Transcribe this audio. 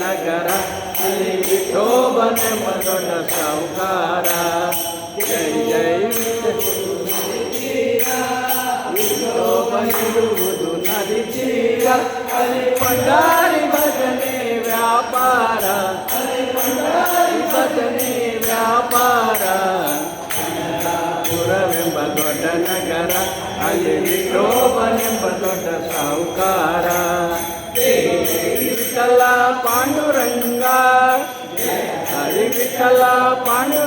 ನಗರ ಅಲ್ಲಿ ವಿಠೋಬನೆಂಬ ದೊಡ್ಡ ಸಾಹುಕಾರ ವಿಠೋಬನಿರುವುದು ನದಿ ತೀರ ಅಲ್ಲಿ ಪಂಡಾರಿ ಭಜನೆ ವ್ಯಾಪಾರ ಅಲ್ಲಿ ಪಂಡಾರಿ ಭಜನೆ ವ್ಯಾಪಾರ ಪುರವೆಂಬ ದೊಡ್ಡ ನಗರ ಅಲ್ಲಿ ವಿಠೋಬನೆಂಬ ದೊಡ್ಡ ಸಾಹುಕಾರ ವಿಠಲ ಪಾಂಡುರಂಗ ಹರಿ ವಿಠಲ ಪಾಂಡು